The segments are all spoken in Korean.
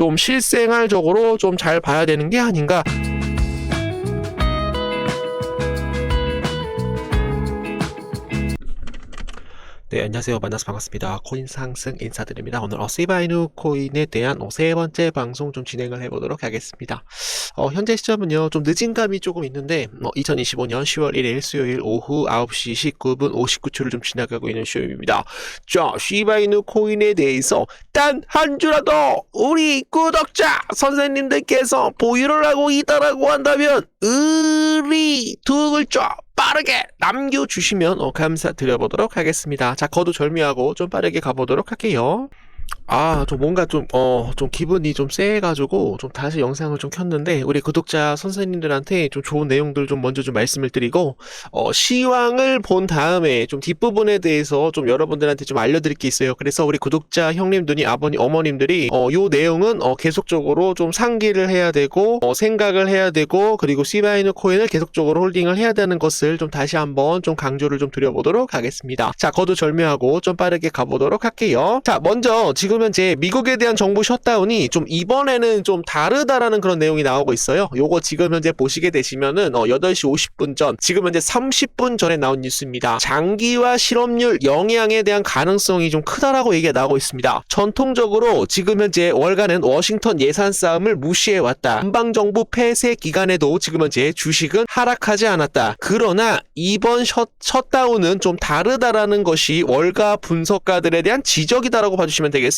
좀 실생활적으로 좀 잘 봐야 되는 게 아닌가 네, 안녕하세요. 만나서 반갑습니다. 코인 상승 인사드립니다. 오늘 어, 시바이누 코인에 대한 어, 세 번째 방송 좀 진행을 해보도록 하겠습니다. 어, 현재 시점은요, 좀 늦은 감이 조금 있는데, 어, 2025년 10월 1일 수요일 오후 9시 19분 59초를 좀 지나가고 있는 시점입니다. 자, 시바이누 코인에 대해서 단 한 주라도 우리 구독자 선생님들께서 보유를 하고 있다라고 한다면, 의리 두 글자 빠르게 남겨주시면 어, 감사드려보도록 하겠습니다. 자, 거두 절미하고 좀 빠르게 가보도록 할게요. 아, 좀 뭔가 좀, 어, 좀 기분이 좀 쎄해가지고, 좀 다시 영상을 좀 켰는데, 우리 구독자 선생님들한테 좀 좋은 내용들 좀 먼저 좀 말씀을 드리고, 어, 시황을 본 다음에 좀 뒷부분에 대해서 좀 여러분들한테 좀 알려드릴 게 있어요. 그래서 우리 구독자 형님들이, 아버님, 어머님들이, 어, 요 내용은, 어, 계속적으로 좀 상기를 해야 되고, 어, 생각을 해야 되고, 그리고 시바이누 코인을 계속적으로 홀딩을 해야 되는 것을 좀 다시 한번 좀 강조를 좀 드려보도록 하겠습니다. 자, 거두절미하고 좀 빠르게 가보도록 할게요. 자, 먼저, 지금 현재 미국에 대한 정부 셧다운이 좀 이번에는 좀 다르다라는 그런 내용이 나오고 있어요. 요거 지금 현재 보시게 되시면은 어 8시 50분 전, 지금 현재 30분 전에 나온 뉴스입니다. 장기화 실업률 영향에 대한 가능성이 좀 크다라고 얘기가 나오고 있습니다. 전통적으로 지금 현재 월간은 워싱턴 예산 싸움을 무시해 왔다. 연방 정부 폐쇄 기간에도 지금 현재 주식은 하락하지 않았다. 그러나 이번 셧, 셧다운은 좀 다르다라는 것이 월가 분석가들에 대한 지적이다라고 봐주시면 되겠습니다.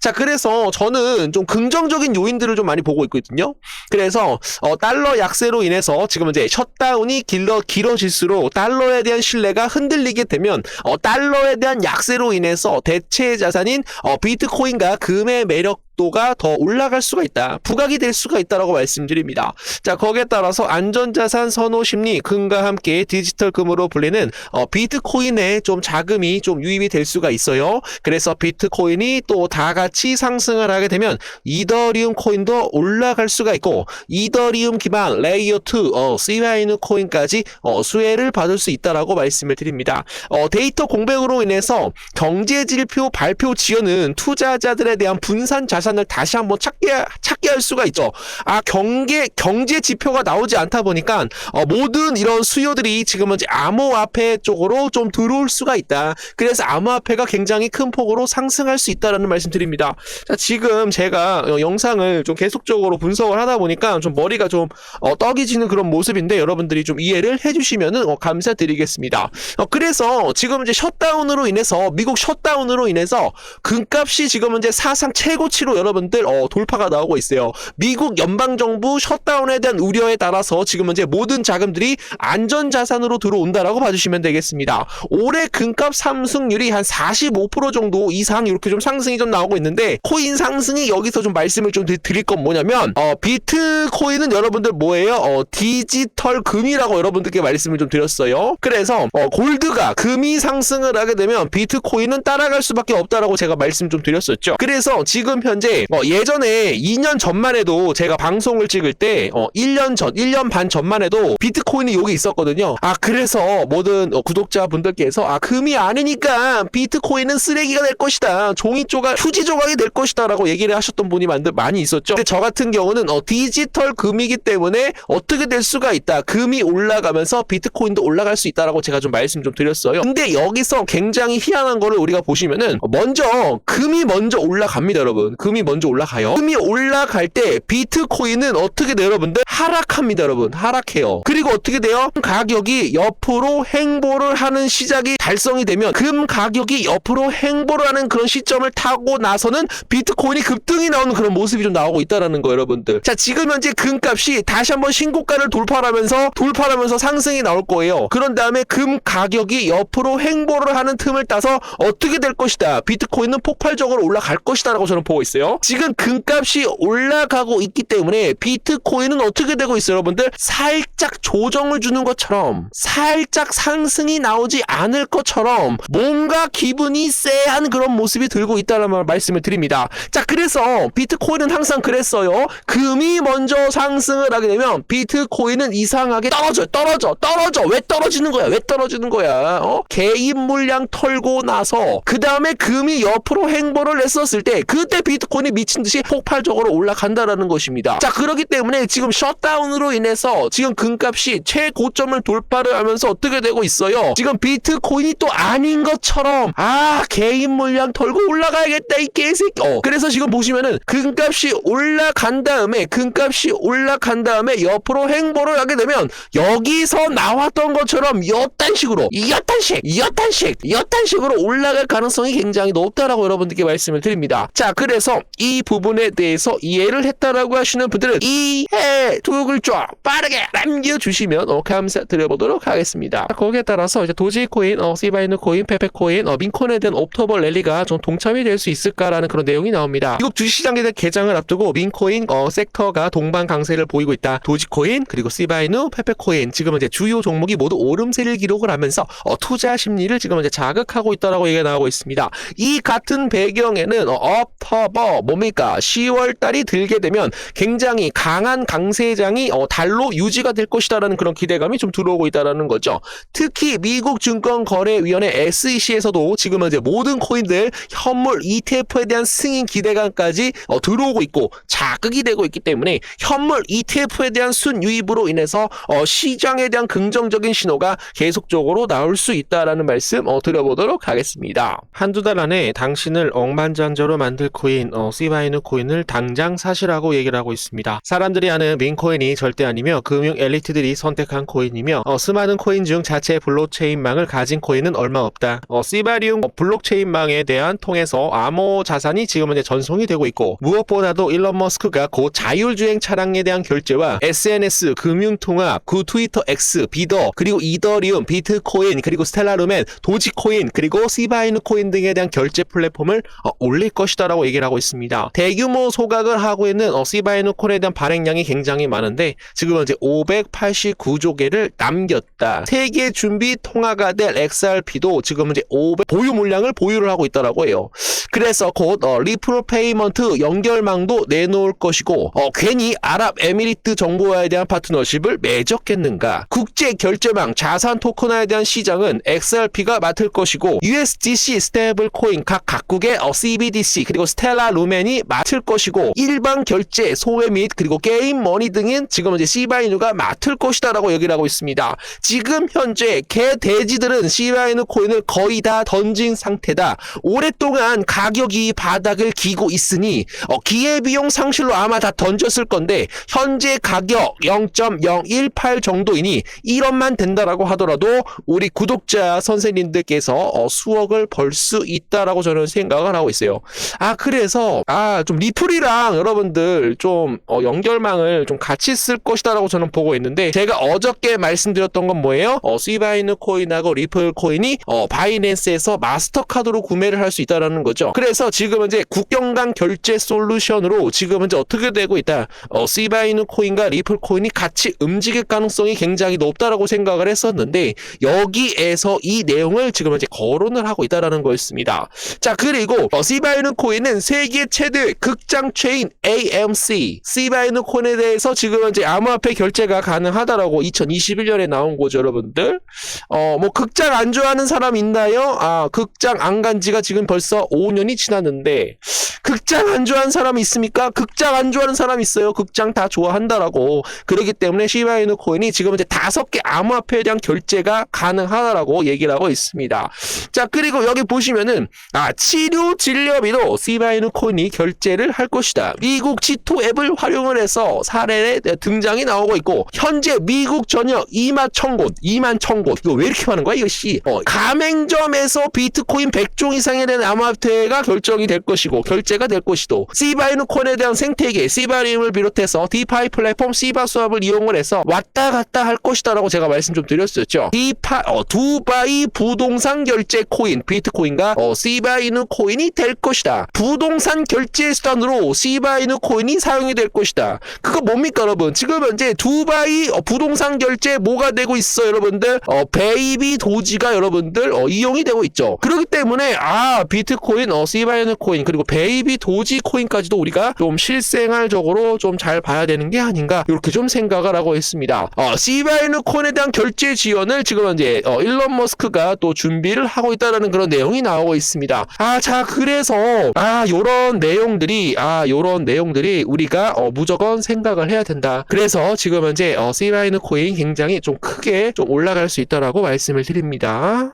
자, 그래서 저는 좀 긍정적인 요인들을 좀 많이 보고 있거든요. 그래서 어, 달러 약세로 인해서 지금 이제 셧다운이 길러 길어질수록 달러에 대한 신뢰가 흔들리게 되면 어, 달러에 대한 약세로 인해서 대체 자산인 어, 비트코인과 금의 매력 도가 더 올라갈 수가 있다. 부각이 될 수가 있다라고 말씀드립니다. 자, 거기에 따라서 안전자산 선호 심리, 금과 함께 디지털 금으로 불리는 어, 비트코인에 좀 자금이 좀 유입이 될 수가 있어요. 그래서 비트코인이 또 다 같이 상승을 하게 되면 이더리움 코인도 올라갈 수가 있고 이더리움 기반 레이어 2 어, 시바이누 코인까지 어, 수혜를 받을 수 있다라고 말씀을 드립니다. 어, 데이터 공백으로 인해서 경제 지표 발표 지연은 투자자들에 대한 분산 자산 을 다시 한번 찾게 찾게 할 수가 있죠. 아 경계 경제 지표가 나오지 않다 보니까 어, 모든 이런 수요들이 지금 현재 암호화폐 쪽으로 좀 들어올 수가 있다. 그래서 암호화폐가 굉장히 큰 폭으로 상승할 수 있다라는 말씀드립니다. 자, 지금 제가 어, 영상을 좀 계속적으로 분석을 하다 보니까 좀 머리가 좀 어, 떡이 지는 그런 모습인데 여러분들이 좀 이해를 해주시면은 어, 감사드리겠습니다. 어, 그래서 지금 이제 셧다운으로 인해서 미국 셧다운으로 인해서 금값이 지금 현재 사상 최고치로 여러분들 어, 돌파가 나오고 있어요. 미국 연방 정부 셧다운에 대한 우려에 따라서 지금 현재 모든 자금들이 안전 자산으로 들어온다라고 봐주시면 되겠습니다. 올해 금값 상승률이 한 45% 정도 이상 이렇게 좀 상승이 좀 나오고 있는데 코인 상승이 여기서 좀 말씀을 좀 드- 드릴 건 뭐냐면 어, 비트코인은 여러분들 뭐예요? 어, 디지털 금이라고 여러분들께 말씀을 좀 드렸어요. 그래서 어, 골드가 금이 상승을 하게 되면 비트코인은 따라갈 수밖에 없다라고 제가 말씀 좀 드렸었죠. 그래서 지금 현재 어, 예전에 2년 전만 해도 제가 방송을 찍을 때 어, 1년 전, 1년 반 전만 해도 비트코인이 여기 있었거든요. 아 그래서 모든 어, 구독자분들께서 아 금이 아니니까 비트코인은 쓰레기가 될 것이다. 종이 조각, 휴지 조각이 될 것이다라고 얘기를 하셨던 분이 많- 많이 있었죠. 근데 저 같은 경우는 어, 디지털 금이기 때문에 어떻게 될 수가 있다. 금이 올라가면서 비트코인도 올라갈 수 있다라고 제가 좀 말씀 좀 드렸어요. 근데 여기서 굉장히 희한한 거를 우리가 보시면은 어, 먼저 금이 먼저 올라갑니다, 여러분. 금이 먼저 올라가요. 금이 올라 갈 때 비트코인은 어떻게 돼요, 여러분들? 하락합니다, 여러분. 하락해요. 그리고 어떻게 돼요? 가격이 옆으로 행보를 하는 시작이 달성이 되면 금 가격이 옆으로 행보를 하는 그런 시점을 타고 나서는 비트코인이 급등이 나오는 그런 모습이 좀 나오고 있다라는 거 여러분들. 자, 지금 현재 금값이 다시 한번 신고가를 돌파하면서 돌파하면서 상승이 나올 거예요. 그런 다음에 금 가격이 옆으로 행보를 하는 틈을 따서 어떻게 될 것이다. 비트코인은 폭발적으로 올라갈 것이다 라고 저는 보고 있어요. 지금 금값이 올 라가고 있기 때문에 비트코인은 어떻게 되고 있어요, 여러분들? 살짝 조정을 주는 것처럼 살짝 상승이 나오지 않을 것처럼 뭔가 기분이 쎄한 그런 모습이 들고 있다는 말 말씀을 드립니다. 자, 그래서 비트코인은 항상 그랬어요. 금이 먼저 상승을 하게 되면 비트코인은 이상하게 떨어져, 떨어져, 떨어져. 왜 떨어지는 거야? 왜 떨어지는 거야? 어? 개인 물량 털고 나서 그 다음에 금이 옆으로 행보를 했었을 때 그때 비트코인 비트코인이 미친 듯이 폭발적으로 올라간다라는 것입니다. 자, 그렇기 때문에 지금 셧다운으로 인해서 지금 금값이 최고점을 돌파를 하면서 어떻게 되고 있어요? 지금 비트코인이 또 아닌 것처럼 아, 개인 물량 털고 올라가야겠다 이 개새끼. 어, 그래서 지금 보시면은 금값이 올라간 다음에 금값이 올라간 다음에 옆으로 행보를 하게 되면 여기서 나왔던 것처럼 여딴 식으로 여딴 식 여딴 식 여딴 식으로 올라갈 가능성이 굉장히 높다라고 여러분들께 말씀을 드립니다. 자 그래서 이 부분에 대해서 이 해를 했다라고 하시는 분들은 이해 두 글자 빠르게 남겨주시면 어, 감사드려보도록 하겠습니다. 자, 거기에 따라서 이제 도지코인, 어, 시바이누 코인, 페페코인, 어, 민콘에 대한 옵터벌 랠리가 좀 동참이 될 수 있을까라는 그런 내용이 나옵니다. 미국 주식시장에 대한 개장을 앞두고 민코인 어, 섹터가 동반 강세를 보이고 있다. 도지코인 그리고 시바이누, 페페코인 지금 이제 주요 종목이 모두 오름세를 기록을 하면서 어, 투자 심리를 지금 이제 자극하고 있다라고 얘기가 나오고 있습니다. 이 같은 배경에는 어, 옵터버 뭡니까? 10월 달이 들게 되면 굉장히 강한 강세장이 어, 달로 유지가 될 것이다라는 그런 기대감이 좀 들어오고 있다라는 거죠. 특히 미국 증권거래위원회 SEC에서도 지금은 이제 모든 코인들 현물 ETF에 대한 승인 기대감까지 어, 들어오고 있고 자극이 되고 있기 때문에 현물 ETF에 대한 순유입으로 인해서 어, 시장에 대한 긍정적인 신호가 계속적으로 나올 수 있다라는 말씀 어, 드려보도록 하겠습니다. 한두 달 안에 당신을 억만장자로 만들 코인, 어, 시바이누 코인을 당장 사시라고 얘기를 하고 있습니다. 사람들이 아는 민코인이 절대 아니며 금융 엘리트들이 선택한 코인이며 어, 수많은 코인 중 자체 블록체인망을 가진 코인은 얼마 없다. 어, 시바리움 블록체인망에 대한 통해서 암호 자산이 지금은 이제 전송이 되고 있고 무엇보다도 일론 머스크가 곧 자율주행 차량에 대한 결제와 SNS, 금융통합, 구 트위터 X, 비더, 그리고 이더리움, 비트코인, 그리고 스텔라루멘, 도지코인, 그리고 시바이누 코인 등에 대한 결제 플랫폼을 어, 올릴 것이다라고 얘기를 하고 있습니다. 대규모 소각을 하고 있는 어, 시바이누 코인에 대한 발행량이 굉장히 많은데 지금은 이제 589조 개를 남겼다. 세계 준비 통화가 될 XRP도 지금 이제 500 보유 물량을 보유를 하고 있다라고 해요. 그래서 곧 어, 리프로 페이먼트 연결망도 내놓을 것이고 어, 괜히 아랍에미리트 정부와에 대한 파트너십을 맺었겠는가? 국제 결제망 자산 토큰화에 대한 시장은 XRP가 맡을 것이고 USDC 스테이블 코인 각 각국의 어, CBDC 그리고 스텔라 루멘이 맡을 것이고 일반 결제 소외 및 그리고 게임 머니 등은 지금 이제 시바이누가 맡을 것이다라고 얘기를 하고 있습니다. 지금 현재 개 돼지들은 시바이누 코인을 거의 다 던진 상태다. 오랫동안 가격이 바닥을 기고 있으니 어, 기회비용 상실로 아마 다 던졌을 건데 현재 가격 0.018 정도이니 1원만 된다라고 하더라도 우리 구독자 선생님들께서 어, 수억을 벌 수 있다라고 저는 생각을 하고 있어요. 아 그래서 아 좀 리플이랑 여러분들 좀 어, 연결망을 좀 같이 쓸 것이다라고 저는 보고 있는데 제가 어저께 말씀드렸던 건 뭐예요? 어, 스위바이누 코인하고 리플 코인이 어, 바이낸스에서 마스터카드로 구매를 할 수 있다라는 거죠. 그래서 지금 이제 국경 간 결제 솔루션으로 지금 이제 어떻게 되고 있다. 어, 스위바이누 코인과 리플 코인이 같이 움직일 가능성이 굉장히 높다라고 생각을 했었는데 여기에서 이 내용을 지금 이제 거론을 하고 있다라는 거였습니다. 자 그리고 어, 시바이누 코인은 세계 최대 극장 체인 AMC 시바이누 코인에 대해서 지금 이제 암호화폐 결제가 가능하다라고 2021년에 나온 거죠 여러분들 어 뭐 극장 안 좋아하는 사람 있나요? 아 극장 안 간 지가 지금 벌써 5년이 지났는데 극장 안 좋아하는 사람 있습니까? 극장 안 좋아하는 사람 있어요. 극장 다 좋아한다라고. 그렇기 때문에 시바이누 코인이 지금 이제 다섯 개 암호화폐에 대한 결제가 가능하다라고 얘기를 하고 있습니다. 자, 그리고 여기 보시면은 아, 치료 진료비도 시바이누 코인이 결제를 할 것이다. 미국 치토 앱을 활용을 해서 사례의 등장이 나오고 있고 현재 미국 전역 2만 천 곳, 2만 천 곳. 이거 왜 이렇게 많은 거야, 이거 씨. 어, 가맹점에서 비트코인 100종 이상에 대한 암호화폐가 결정이 될 것이고 결제가 될 것이도 시바이누 코인에 대한 생태계 시바리움을 비롯해서 디파이 플랫폼 시바 수업을 이용을 해서 왔다 갔다 할 것이다라고 제가 말씀 좀 드렸었죠. 디파 어, 두바이 부동산 결제 코인 비트코인과 어, 시바이누 코인이 될 것이다. 부동산 결제 수단으로 시바 이누 코인이 사용이 될 것이다. 그거 뭡니까 여러분? 지금 현재 두바이 어, 부동산 결제 뭐가 되고 있어 여러분들? 어, 베이비 도지가 여러분들 어, 이용이 되고 있죠. 그렇기 때문에 아 비트코인, 어, 시바이누 코인 그리고 베이비 도지 코인까지도 우리가 좀 실생활적으로 좀 잘 봐야 되는 게 아닌가 이렇게 좀 생각을 하고 있습니다. 어, 시바이누 코인에 대한 결제 지원을 지금 이제 어, 일론 머스크가 또 준비를 하고 있다라는 그런 내용이 나오고 있습니다. 아, 자 그래서 아 요런 내용들이 아 요런 내용들이 우리가 어, 무조건 생각을 해야 된다. 그래서 지금 현재 어, 시바이누 코인 굉장히 좀 크게 좀 올라갈 수 있다라고 말씀을 드립니다.